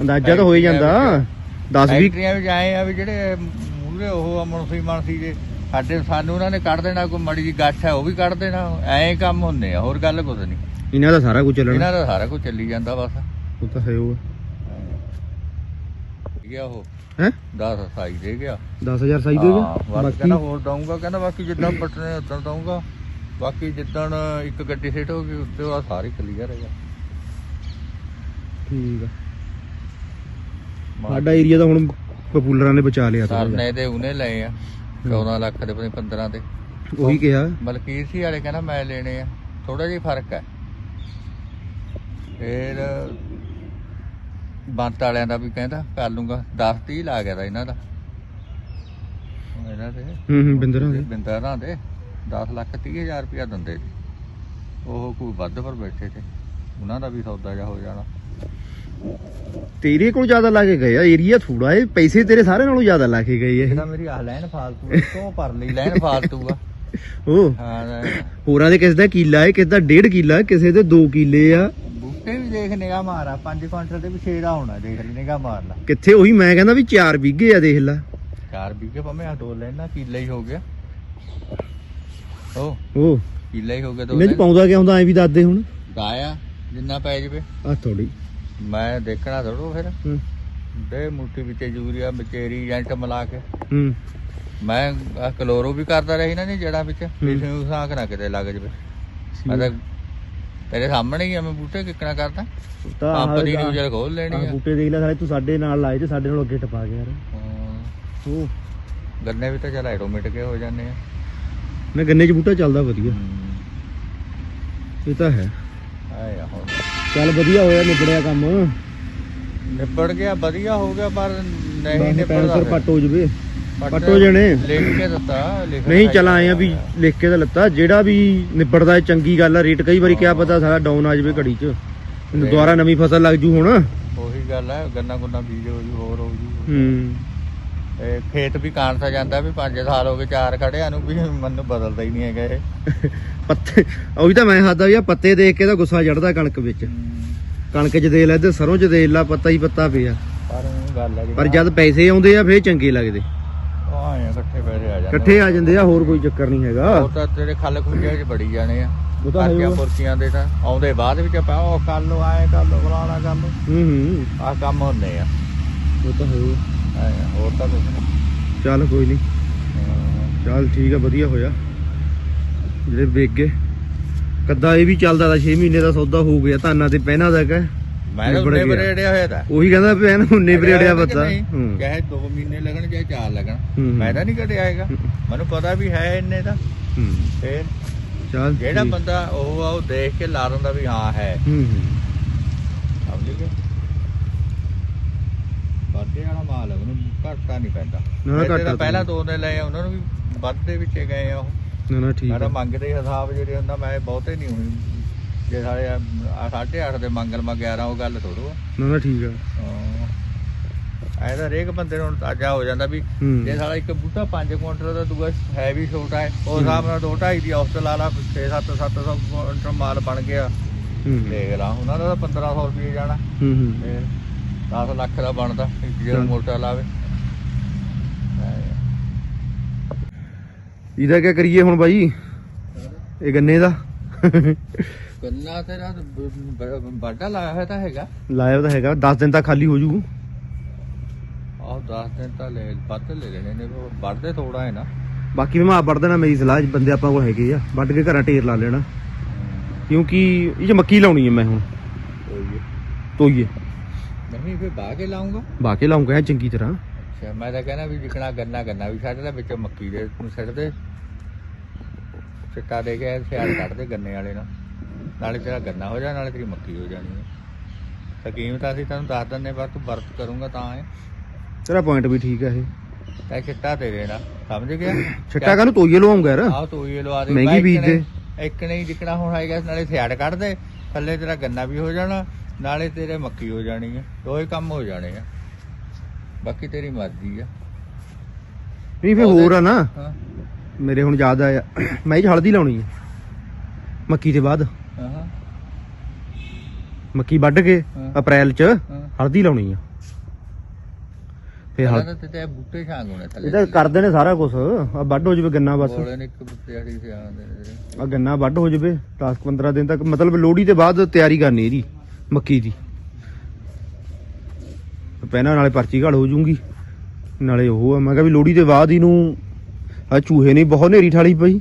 ਅੰਦਾਜ਼ਾ ਤਾਂ ਹੋ ਹੀ ਜਾਂਦਾ 10 20 ਫੈਕਟਰੀਆਂ ਵਿੱਚ ਆਏ ਆ ਵੀ ਜਿਹੜੇ ਮੂਰੇ ਉਹ ਆ ਮਨਸੀ ਮਨਸੀ ਦੇ ਸਾਡੇ ਸਾਨੂੰ ਉਹਨਾਂ ਨੇ ਕੱਢ ਦੇਣਾ ਕੋਈ ਮੜੀ ਜੀ ਗੱਠ ਹੈ ਉਹ ਵੀ ਕੱਢ ਦੇਣਾ। ਐਂ ਕੰਮ ਹੁੰਦੇ ਆ ਹੋਰ ਗੱਲ ਕੁਝ ਨਹੀਂ। ਇਹਨਾਂ ਦਾ ਸਾਰਾ ਕੁਝ ਚੱਲਣਾ। ਇਹਨਾਂ ਦਾ ਸਾਰਾ ਕੁਝ ਚੱਲੀ ਜਾਂਦਾ ਬਸ। ਉਹ ਤਾਂ ਹੈ ਉਹ। ਗਿਆ ਉਹ। ਹੈ? 10 ਸਾਈ ਦੇ ਗਿਆ। 10000 ਸਾਈ ਹਾਂ, ਦੇਗਾ ਬਾਕੀ ਕਹਿੰਦਾ ਹੋਰ ਦਊਂਗਾ ਕਹਿੰਦਾ ਬਾਕੀ ਜਿੱਦਾਂ ਪਟਨੇ ਉਦੋਂ ਦਊਂਗਾ। ਬਾਕੀ ਜਿੱਦਣ ਇੱਕ ਗੱਡੀ ਸੇਟ ਹੋ ਗਈ ਉੱਤੇ ਉਹ ਸਾਰੀ ਕਲੀਅਰ ਹੈਗਾ। ਠੀਕ ਆ। ਸਾਡਾ ਏਰੀਆ ਤਾਂ ਹੁਣ ਪਪੂਲਰਾਂ ਨੇ ਬਚਾ ਲਿਆ ਸਰਨੇ ਦੇ ਉਹਨੇ ਲਏ ਆ 14 ਲੱਖ ਦੇ ਪਤਾ ਨੀ 15 ਦੇ। ਉਹੀ ਕਿਹਾ। ਮਲਕੀਰ ਸੀ ਵਾਲੇ ਕਹਿੰਦਾ ਮੈਂ ਲੈਣੇ ਆ। ਥੋੜਾ ਜਿਹਾ ਫ਼ਰਕ ਹੈ। ਫਿਰ ਬੰਤ ਵਾਲਿਆਂ ਦਾ ਵੀ ਕਹਿੰਦਾ ਕਰ ਲੂੰਗਾ। 10 30 ਲਾ ਗਿਆ ਦਾ ਇਹਨਾਂ ਦਾ। ਇਹਨਾਂ ਦੇ ਹੂੰ ਹੂੰ ਬਿੰਦਰਾਂ ਦੇ। ਬਿੰਦਰਾਂ ਦੇ। 10 ਲੱਖ 30 ਹਜ਼ਾਰ ਰੁਪਇਆ ਦਿੰਦੇ ਸੀ। ਉਹ ਕੋਈ ਵੱਧ ਪਰ ਬੈਠੇ ਤੇ। ਉਹਨਾਂ ਦਾ ਵੀ ਸੌਦਾ ਜਾ ਹੋ ਜਾਣਾ। ਤੇਰੇ ਕੋਲ ਜ਼ਿਆਦਾ ਲਾ ਕੇ ਗਏ ਆ ਏਰੀਆ ਥੋੜਾ ਏ। ਪੈਸੇ ਤੇਰੇ ਸਾਰੇ ਨਾਲੋਂ ਜ਼ਿਆਦਾ ਲਾ ਕੇ ਗਏ ਇਹ ਇਹਦਾ ਮੇਰੀ ਆਹ ਲੈਣ ਫਾਲਤੂ ਆ, ਤੋਂ ਪਰ ਲਈ ਲੈਣ ਫਾਲਤੂ ਆ? ਉਹ ਹਾਂ ਹੋਰਾਂ ਦੇ ਕਿਸੇ ਦਾ ਕਿੱਲਾ ਏ ਕਿਸੇ ਦਾ 1.5 ਕਿੱਲਾ ਕਿਸੇ ਦੇ 2 ਕਿੱਲੇ ਆ। ਵੀ ਦੇਖ ਨਿਗਾ ਮਾਰਾ 5 ਕੁਇੰਟਲ ਦੇ ਵੀ ਛੇੜਾ ਹੋਣਾ ਦੇਖ ਲਈ ਨਿਗਾ ਮਾਰ ਲਾ। ਕਿੱਥੇ ਉਹੀ ਮੈਂ ਕਹਿੰਦਾ ਵੀ 4 ਵਿਗੇ ਆ ਦੇਖ ਲੈ। ਚਾਰ ਵੀਗੇ ਭਾਵੇਂ ਆ ਦੋ ਲੈਣਾ ਕਿੱਲਾ ਹੀ ਹੋ ਗਿਆ। ਉਹ ਉਹ ਕਿੱਲਾ ਹੀ ਹੋ ਗਿਆ ਇਹਨਾਂ ਚ ਪਾਉਂਦਾ ਕਿਆ ਹੁੰਦਾ ਐ ਵੀ ਦੱਸਦੇ ਹੁਣ? ਗਾਇਆ ਜਿੰਨਾ ਪੈ ਜਵੇ। ਆ ਥੋੜੀ ਮੈਂ ਦੇਖਣਾ ਥੋੜੋ ਫਿਰ। ਹੂੰ। ਦੇ ਮੁੱਠੀ ਵਿੱਚ ਯੂਰੀਆ ਮਚੇਰੀ ਏਜੰਟ ਮਿਲਾ ਕੇ। ਹੂੰ। ਮੈਂ ਕਲੋਰੋ ਵੀ ਕਰਦਾ ਰਹੀ ਨਾ ਨਹੀਂ ਜੜਾ ਵਿੱਚ। ਇਸ ਨੂੰ ਸਾਖ ਨਾ ਕਿਤੇ ਲੱਗ ਜਵੇ। ਮੈਂ ਤਾਂ ਤੇਰੇ ਸਾਹਮਣੇ ਹੀ ਮੈਂ ਬੂਟੇ ਕਿੱਕਣਾ ਕਰਦਾ। ਪੰਪ ਦੀ ਨਿਊਜ਼ਲ ਖੋਲ ਲੈਣੀ ਆ। ਬੂਟੇ ਦੇਖ ਲੈ ਸਾਰੇ ਤੂੰ ਸਾਡੇ ਨਾਲ ਲਾਏ ਤੇ ਸਾਡੇ ਨਾਲ ਅੱਗੇ ਟਪਾ ਗਿਆ ਯਾਰ। ਹਾਂ। ਉਹ ਗੰਨੇ ਵੀ ਤਾਂ ਚੱਲ ਆਟੋਮੈਟਿਕ ਹੋ ਜਾਂਦੇ ਆ। ਮੈਂ ਗੰਨੇ 'ਚ ਬੂਟਾ ਚੱਲਦਾ ਵਧੀਆ। ਇਹ ਤਾਂ ਹੈ। ਆਏ ਆ ਹੁਣ। ਚੱਲ ਵਧੀਆ ਹੋਇਆ ਨਿਬੜਿਆ ਕੰਮ। ਨਿਬੜ ਗਿਆ ਵਧੀਆ ਹੋ ਗਿਆ ਪਰ ਨਹੀਂ ਨਿਬੜਦਾ ਫਿਰ। ਪੱਟ ਹੋ ਜਵੇ। ਪੱਟ ਜਾਣੇ। ਲਿਖ ਕੇ ਦਿੱਤਾ ਨਹੀਂ ਚਲ ਆਏ ਆ ਵੀ ਲਿਖ ਕੇ ਤਾਂ ਲੱਤਾ। ਜਿਹੜਾ ਵੀ ਨਿਬੜਦਾ ਹੈ ਚੰਗੀ ਗੱਲ ਆ ਰੇਟ ਕਈ ਵਾਰੀ ਕਿਆ ਪਤਾ ਸਾਰਾ ਡਾਊਨ ਆ ਜਾਵੇ ਘੜੀ 'ਚ। ਦੁਬਾਰਾ ਨਵੀਂ ਫਸਲ ਲੱਗ ਜੂ ਹੁਣ। ਉਹੀ ਗੱਲ ਹੈ ਗੰਨਾ ਗੁੰਨਾ ਬੀਜ ਹੋ ਜੂ ਹੋਰ ਹੋ ਜੂ। ਹੂੰ। ਇਹ ਖੇਤ ਵੀ ਕਾਣਸਾ ਜਾਂਦਾ ਵੀ 5 ਸਾਲ ਹੋ ਗਏ ਚਾਰ ਖੜਿਆਂ ਨੂੰ ਵੀ ਮੈਨੂੰ ਬਦਲਦਾ ਹੀ ਨਹੀਂ ਹੈਗਾ ਇਹ। ਪੱਤੇ ਉਹੀ ਤਾਂ ਮੈਂ ਹੱਦਾ ਵੀ ਆ ਪੱਤੇ ਦੇਖ ਕੇ ਤਾਂ ਗੁੱਸਾ ਚੜਦਾ ਕਣਕ ਵਿੱਚ। ਕਣਕ 'ਚ ਦੇ ਲੈ ਤੇ ਸਰੋਂ 'ਚ ਦੇ ਲਾ ਪੱਤਾ ਹੀ ਪੱਤਾ ਪਿਆ। ਪਰ ਉਹ ਗੱਲ ਹੈ ਪਰ ਜਦ ਪੈਸੇ ਆਉਂਦੇ ਆ ਫੇਰ ਚੰਗੇ ਲੱਗਦੇ। ਆ, ਇਕੱਠੇ ਪੈਸੇ ਆ ਜਾਂਦੇ ਇਕੱਠੇ ਆ। ਜਾਂਦੇ ਆ ਹੋਰ ਕੋਈ ਚੱਕਰ ਨਹੀਂ ਹੈਗਾ। ਉਹ ਤਾਂ ਤੇਰੇ ਖੱਲ ਖੁੰਝੇ 'ਚ ਬੜੀ ਜਾਣੇ ਆ। ਉਹ ਤਾਂ ਹੈ ਕਾਕਿਆਂ ਉਹ। ਪੁਰਕੀਆਂ ਦੇ ਤਾਂ ਆਉਂਦੇ ਬਾਅਦ ਵਿੱਚ ਪਾ ਉਹ ਕਰ ਲੋ ਆਏ ਕਰ ਲੋ ਫਲਾਣਾ ਕਰ ਲੋ ਹੂੰ ਹੂੰ। ਆਹ ਕੰਮ ਹੁੰਦੇ ਆ। ਉਹ ਤਾਂ ਹੈ ਉਹ। ਆ, ਹੋਰ ਤਾਂ ਕੁਝ ਚੱਲ ਕੋਈ ਨਹੀਂ। ਚੱਲ ਠੀਕ ਆ ਵਧੀਆ ਹੋਇਆ। ਜਿਹੜੇ ਵੇਚ ਗਏ। ਕੱਦਾ ਇਹ ਵੀ ਚੱਲਦਾ ਦਾ 6 ਮਹੀਨੇ ਦਾ ਸੌਦਾ ਹੋ ਗਿਆ ਧਾਨਾਂ ਤੇ ਪਹਿਨਾ ਦਾ ਕਹ ਮੈਂ ਤਾਂ ਨਿਬੜ ਉਹਨੇ ਗਿਆ। ਬਰੇੜਿਆ ਹੋਇਆ ਤਾਂ। ਉਹੀ ਕਹਿੰਦਾ ਵੀ ਇਹਨੂੰ ਉਨੇ ਬਰੇੜਿਆ ਪਤਾ। ਹੂੰ। ਚਾਹੇ 2 ਮਹੀਨੇ ਲੱਗਣ ਚਾਹੇ 4 ਲੱਗਣ। ਹੂੰ। ਮੈਂ ਤਾਂ ਨਹੀਂ ਘਟਿਆ ਹੈਗਾ। ਮੈਨੂੰ ਪਤਾ ਵੀ ਹੈ ਇੰਨੇ ਦਾ। ਹੂੰ। ਫੇਰ ਚੱਲ ਜਿਹੜਾ ਠੀਕ। ਬੰਦਾ ਉਹ ਆ ਉਹ ਦੇਖ ਕੇ ਲਾ ਦਿੰਦਾ ਵੀ ਹਾਂ ਹੈ। ਹੂੰ ਹੂੰ। ਸਮਝ ਗਏ? ਵਾਲਾ ਮਾਲ ਹੈ ਉਹਨੂੰ ਘਾਟਾ ਨਹੀਂ ਪੈਂਦਾ। ਨਾ, ਮੇਰੇ ਘਾਟਾ ਤਾਂ ਤਾਂ ਪਹਿਲਾਂ ਨਹੀਂ। ਦੋ ਨੇ ਲਏ ਆ, ਉਹਨਾਂ ਨੂੰ ਵੀ ਵੱਧ ਦੇ ਵਿੱਚ ਗਏ ਆ ਉਹ। ਨਾ ਨਾ ਠੀਕ ਤਾਂ ਆ। ਮੰਗਦੇ ਹੀ ਹਿਸਾਬ ਜਿਹੜੇ ਹੁੰਦਾ ਮੈਂ ਬਹੁਤੇ ਨਹੀਂ ਹੋਈ ਜੇ ਸਾਰੇ 8.5 ਦੇ ਮੰਗਲ ਮੈਂ 11 ਉਹ ਗੱਲ ਥੋੜੋ ਨਾ ਨਾ ਠੀਕ ਆ। ਐ ਤਾਂ ਹਰੇਕ ਬੰਦੇ ਨੂੰ ਅੰਦਾਜ਼ਾ ਹੋ ਜਾਂਦਾ ਵੀ ਜੇ ਸਾਲਾ ਇੱਕ ਬੂਟਾ 5 ਕੁਇੰਟਲ ਦਾ ਦੂਆ ਹੈ ਵੀ ਛੋਟਾ ਹੈ ਉਸ ਹਿਸਾਬ ਨਾਲ 2.5 ਦੀ ਔਸਤ ਲਾ ਲਾ 6 7 700 ਕੁਇੰਟਲ ਮਾਲ ਬਣ ਗਿਆ। ਦੇਖ ਲਾ ਉਹਨਾਂ ਦਾ ਤਾਂ 1500 ਰੁਪਏ ਜਾਣਾ। ਹੂੰ ਹੂੰ। ਫੇਰ 10 ਲੱਖ ਦਾ ਬਣਦਾ ਚੱਲ। ਮੋਟਾ ਲਾਵੇ। ਇਹਦਾ ਕੀ ਕਰੀਏ ਹੁਣ ਬਾਈ? ਇਹ ਗੰਨੇ ਦਾ? ਗੰਨਾ ਤੇਰਾ ਬਾਡਾ ਲਾਇਆ ਹੋਇਆ ਤਾਂ ਹੈਗਾ। ਲਾਇਆ ਤਾਂ ਹੈਗਾ 10 ਦਿਨ ਤੱਕ ਖਾਲੀ ਹੋ ਜੂ ਆਹ 10 ਦਿਨ ਤਾਂ ਲੈ ਵੱਧ ਲੈ ਲੈਣੇ ਨੇ ਵੱਢਦੇ ਥੋੜਾ ਹੈ ਨਾ। ਬਾਕੀ ਮੈਂ ਆਪ ਵੜ ਦੇਣਾ ਮੇਰੀ ਸਲਾਹ ਬੰਦੇ ਆਪਾਂ ਕੋਲ ਹੈਗੇ ਆ ਵੱਢ ਕੇ ਘਰਾਂ ਢੇਰ ਲਾ ਲੈਣਾ। ਕਿਉਂਕਿ ਇਹ ਮੱਕੀ ਲਾਉਣੀ ਹੈ ਮੈਂ ਹੁਣ। ਤੋਈਏ। ਨਹੀਂ ਫਿਰ ਬਾਹ ਕੇ ਲਾਉਂਗਾ। ਬਾ ਕੇ ਲਾਉਂਗਾ ਚੰਗੀ ਤਰ੍ਹਾਂ। ਅੱਛਾ ਮੈਂ ਤਾਂ ਕਹਿੰਦਾ ਵੀ ਜਿਕਣਾ ਗੰਨਾ ਗੰਨਾ ਵੀ ਛੱਡ ਲੈ ਵਿੱਚ ਮੱਕੀ ਦੇ ਨੂੰ ਛੱਡ ਦੇ। ਸਿੱਟਾ ਦੇ ਕੇ ਸਿਆਲ ਕੱਢ ਦੇ ਗੰਨੇ ਵਾਲੇ ਨਾਲ। ਨਾਲੇ ਤੇਰਾ ਗੰਨਾ ਹੋ ਜਾ ਨਾਲੇ ਤੇਰੀ ਮੱਕੀ ਹੋ ਜਾਣੀ ਹੈ ਤਾਂ ਅਸੀਂ ਤੈਨੂੰ ਦੱਸ ਦਿੰਨੇ ਪਰ ਤੂੰ ਵਰਤ ਕਰੂੰਗਾ ਤਾਂ ਹੈ ਤੇਰਾ ਪੁਆਇੰਟ ਵੀ ਠੀਕ ਆ ਇਹ। ਤਾਂ ਸਿੱਟਾ ਦੇ ਦੇਣਾ ਸਮਝ ਗਿਆ? ਛੱਟਾ ਕਾਹਨੂੰ ਤੋਈਏ ਲਵਾਉਂਗਾ ਯਾਰ ਆਹ ਤੂੰ ਇਹ ਲਵਾ ਦੇ। ਮਹਿੰਗੀ ਬੀਜ ਨੇ- ਦੇ। ਇੱਕ ਨਹੀਂ ਜਿਕਣਾ ਹੁਣ ਆਏਗਾ ਨਾਲੇ ਸਿਆੜ ਕੱਢ ਦੇ। ਥੱਲੇ ਤੇਰਾ ਗੰਨਾ ਵੀ ਹੋ ਜਾਣਾ ਨਾਲੇ ਤੇਰੇ ਮੱਕੀ ਹੋ ਜਾਣੀ ਹੈ ਦੋਏ ਕੰਮ ਹੋ ਜਾਣੇ ਆ। ਬਾਕੀ ਤੇਰੀ ਮਰਜ਼ੀ ਆ। ਨਹੀਂ ਫੇ ਹੋਰ ਆ ਨਾ। ਹਾਂ। ਮੇਰੇ ਹੁਣ ਯਾਦ ਆਇਆ। ਮੈਂ 'ਚ ਹਲਦੀ ਲਾਉਣੀ ਹੈ ਮੱਕੀ ਦੇ ਬਾਅਦ। ਹਾਂ। ਮੱਕੀ ਵੱਢ ਕੇ ਹਾਂ। ਅਪ੍ਰੈਲ 'ਚ ਹਾਂ। ਹਲਦੀ ਲਾਉਣੀ ਆ। ਫੇ ਹਲ ਤਾਂ ਤੇ ਬੂਟੇ ਛਾਂਗ ਹੋਣੇ ਥੱਲੇ। ਇਹਦਾ ਕਰਦੇ ਨੇ ਸਾਰਾ ਕੁਝ ਆ ਵੱਢ ਹੋ ਜਾਵੇ ਗੰਨਾ ਬਸ। ਬੋਲੇ ਨੇ ਇੱਕ ਬੂਟੇ ਆੜੀ ਤੇ ਆਉਂਦੇ ਨੇ ਜਿਹੜੇ। ਆ ਗੰਨਾ ਵੱਢ ਹੋ ਜਾਵੇ 10 15 ਦਿਨ ਤੱਕ। ਮਤਲਬ ਲੋਹੜੀ ਦੇ ਬਾਅਦ ਤਿਆਰੀ ਕਰਨੀ ਇਹਦੀ ਮੱਕੀ ਦੀ। ਪਹਿਲਾਂ ਨਾਲੇ ਪਰਚੀ ਘੜ ਹੋ ਜੂਗੀ ਨਾਲੇ ਉਹ ਆ। ਮੈਂ ਕਿਹਾ ਵੀ ਲੋਹੜੀ ਦੇ ਬਾਅਦ ਇਹਨੂੰ ਆ ਚੂਹੇ ਨੇ ਬਹੁਤ ਨੇਰੀ ਠਾਲੀ ਪਈ।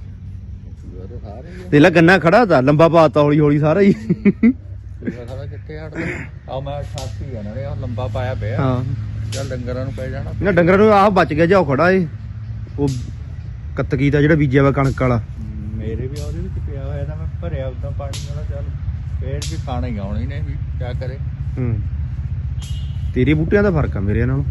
ਤਾਂ ਲਾ ਗੰਨਾ ਖੜਾ ਤਾ ਲੰਬਾ ਪਾਤਾ ਹੌਲੀ ਹੌਲੀ ਸਾਰਾ ਹੀ। ਸਾਰਾ ਕਿੱਥੇ ਹਟਦਾ ਆ ਮੈਂ ਛਾਤੀ ਆ ਨਾਲੇ ਲੰਬਾ ਪਾਇਆ ਪਿਆ। ਹਾਂ। ਚੱਲ ਡੰਗਰਾਂ ਨੂੰ ਪੈ ਜਾਣਾ। ਇਹਨਾਂ ਡੰਗਰਾਂ ਨੂੰ ਆਹ ਬਚ ਗਿਆ ਜਾ ਉਹ ਖੜਾ ਏ। ਉਹ ਕੱਤਕੀ ਦਾ ਜਿਹੜਾ ਬੀਜਿਆ ਵਾ ਕਣਕ ਵਾਲਾ। ਮੇਰੇ ਵੀ ਉਹਦੇ ਵਿੱਚ ਪਿਆ ਹੋਇਆ ਤਾਂ ਮੈਂ ਭਰਿਆ ਉਦਾਂ ਪਾਣੀ ਵਾਲਾ ਚੱਲ ਫੇਰ ਵੀ ਖਾਣਾ ਹੀ ਆਉਣੀ ਨੇ ਵੀ ਕਿਆ ਕਰੇ। ਹੂੰ। ਤੇਰੇ ਬੂਟਿਆਂ ਦਾ ਫ਼ਰਕ ਆ ਮੇਰੇ ਨਾਲੋਂ।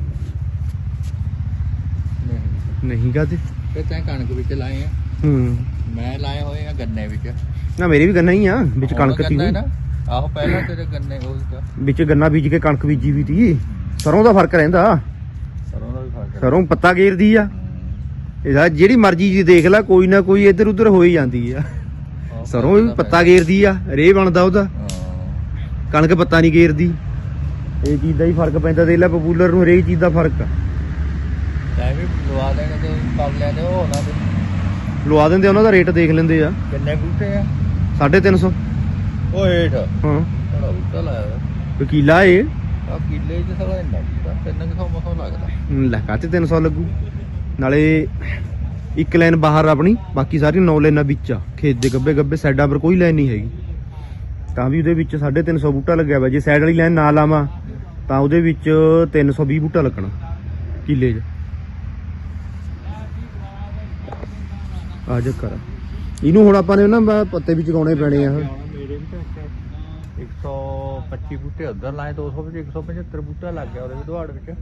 ਨਹੀਂ। ਨਹੀਂ ਕਾਤੇ ਤੇ। ਤੈਂ ਕਣਕ ਵਿੱਚ ਲਾਏ ਆ। ਹੂੰ। ਮੈਂ ਲਾਏ ਹੋਏ ਆ ਗੰਨੇ ਵਿੱਚ। ਨਾ ਮੇਰੇ ਵੀ ਗੰਨਾ ਹੀ ਆ ਵਿੱਚ ਕਣਕ ਤੀ। ਨਾ? ਆਹੋ ਪਹਿਲਾਂ ਤੇਰੇ ਗੰਨੇ ਉਹ ਸੀਗਾ ਵਿੱਚ ਗੰਨਾ ਬੀਜ ਕੇ ਕਣਕ ਬੀਜੀ ਵੀ ਤੀ। ਸਰੋਂ ਦਾ ਫ਼ਰਕ ਰਹਿੰਦਾ। ਸਰੋਂ ਦਾ ਵੀ ਫ਼ਰਕ ਸਰੋਂ ਪੱਤਾ ਗੇਰਦੀ ਆ। ਇਹਦਾ ਜਿਹੜੀ ਮਰਜ਼ੀ ਜੀ ਦੇਖ ਲੈ ਕੋਈ ਨਾ ਕੋਈ ਇੱਧਰ ਉੱਧਰ ਹੋ ਹੀ ਜਾਂਦੀ ਆ। ਸਰੋਂ ਵੀ ਪੱਤਾ ਗੇਰਦੀ। ਆ ਰੇ ਬਣਦਾ ਉਹਦਾ। ਕਣਕ ਪੱਤਾ ਨਹੀਂ ਗੇਰਦੀ। ਇਹ ਚੀਜ਼ ਦਾ ਹੀ ਫ਼ਰਕ ਪੈਂਦਾ ਦੇਖ ਲੈ ਪਪੂਲਰ ਨੂੰ ਹਰੇਕ ਚੀਜ਼ ਦਾ ਫ਼ਰਕ ਆ। ਤੈਂ ਵੀ ਲਵਾ ਦੇਣੇ ਤੇ ਕਰ ਲੈਣੇ ਉਹ ਦੇ। ਲਵਾ ਦਿੰਦੇ ਆ, ਉਹਨਾਂ ਦਾ ਰੇਟ ਦੇਖ ਲੈਂਦੇ ਆ। ਕਿੰਨੇ ਬੂਟੇ ਆ? 350 ਉਹ ਹੇਠ। ਹਾਂ। ਬੜਾ ਬੂਟਾ ਲਾਇਆ ਵਕੀਲਾ ਏ? ਆ ਕਿੱਲੇ 'ਚ ਸਾਲਾ ਇੰਨਾ ਬੂਟਾ ਤਿੰਨ ਕੁ ਸੌ ਮਸੋਂ ਲੱਗਦਾ। ਲੈ ਕਾਤੇ 300 ਲੱਗੂ? ਨਾਲੇ ਇੱਕ ਲਾਈਨ ਬਾਹਰ ਆਪਣੀ ਬਾਕੀ ਸਾਰੀ ਨੌ ਲਾਈਨਾਂ ਵਿੱਚ ਆ। ਖੇਤ ਦੇ ਗੱਬੇ ਗੱਬੇ ਸਾਈਡਾਂ ਪਰ ਕੋਈ ਲਾਈਨ ਨਹੀਂ ਹੈਗੀ। ਤਾਂ ਵੀ ਉਹਦੇ ਵਿੱਚ 350 ਬੂਟਾ ਲੱਗਿਆ ਵਾ। ਜੇ ਸਾਈਡ ਵਾਲੀ ਲਾਈਨ ਨਾ ਲਾਵਾਂ ਤਾਂ ਉਹਦੇ ਵਿੱਚ 320 ਬੂਟਾ ਲੱਗਣਾ ਕਿੱਲੇ 'ਚ। ਆ ਜਾ ਕਰ। ਇਹਨੂੰ ਹੁਣ ਆਪਾਂ ਨੇ ਨਾ ਬ- ਪੱਤੇ ਵੀ ਚਗਾਉਣੇ ਪੈਣੇ ਆ। ਮੇਰੇ ਵੀ ਤਾਂ ਇੱਥੇ 125 ਬੂਟੇ ਉਧਰ ਲਾਏ 200 ਵਿੱਚ 175 ਬੂਟਾ ਲੱਗ ਗਿਆ ਉਹਦੇ ਵੀ ਦੁਹਾੜ ਵਿੱਚ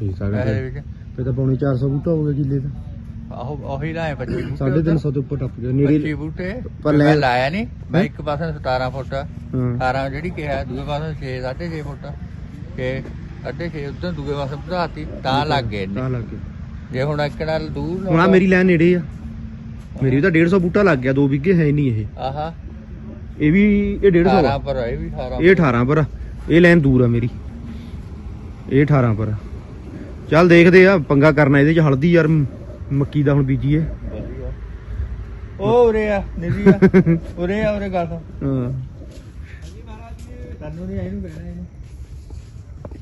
ਠੀਕ ਪੈਸੇ ਵਿੱਚ। ਫੇ ਤਾਂ ਪੌਣੇ 400 ਬੂਟਾ ਹੋ ਗਿਆ ਕਿੱਲੇ ਦਾ। ਆਹੋ ਉਹੀ ਲਾਏ 25 ਬੂਟੇ 350 ਤੋਂ ਉੱਪਰ ਟੱਪ ਗਿਆ ਨੇੜੇ 25 ਬੂਟੇ? ਪਰ ਲੈ- ਲਾਇਆ ਨਹੀਂ ਮੈਂ ਹੈਂ? ਇੱਕ ਪਾਸੇ 17 ਫੁੱਟ। ਹਾਂ। 18 ਜਿਹੜੀ ਕਿਹਾ ਦੂਏ ਪਾਸੇ 6 6.5 ਫੁੱਟ। ਕਿ 6.5 ਉਧਰ ਦੂਏ ਪਾਸੇ ਵਧਾਤੀ। ਤਾਂ ਲੱਗ ਗਏ ਤਾਂ ਇੰਨੇ। ਲੱਗ ਗਿਆ ਜੇ ਹੁਣ ਇੱਕ ਨਾਲ ਦੂਰ ਹੁਣ ਆ ਮੇਰੀ ਲਾਈਨ ਨੇੜੇ ਆ। ਮੇਰੀ ਵੀ ਤਾਂ 150 ਬੂਟਾ ਲੱਗ ਗਿਆ 2 ਵਿਗੇ ਹੈ ਨਹੀਂ ਇਹ। ਆਹਾ। ਇਹ ਵੀ ਇਹ 150 18 ਆ। ਪਰ ਇਹ ਵੀ 18 ਇਹ 18 ਪਰ ਆ। ਇਹ ਲਾਈਨ ਦੂਰ ਆ ਮੇਰੀ। ਇਹ 18 ਪਰ ਆ। ਚੱਲ ਦੇਖਦੇ ਆ ਪੰਗਾ ਕਰਨਾ ਇਹਦੇ ਚ ਹਲਦੀ ਯਾਰ ਮ- ਮੱਕੀ ਦਾ ਹੁਣ ਬੀਜੀਏ। ਵਧੀਆ। ਉਹ ਉਰੇ ਆ ਨਿਧੀ ਆ। ਉਰੇ ਆ ਉਰੇ ਗੱਲ ਸੁਣ। ਹਾਂ। ਤੈਨੂੰ ਨਹੀਂ ਇਹਨੂੰ ਕਹਿਣਾ ਇਹਨੂੰ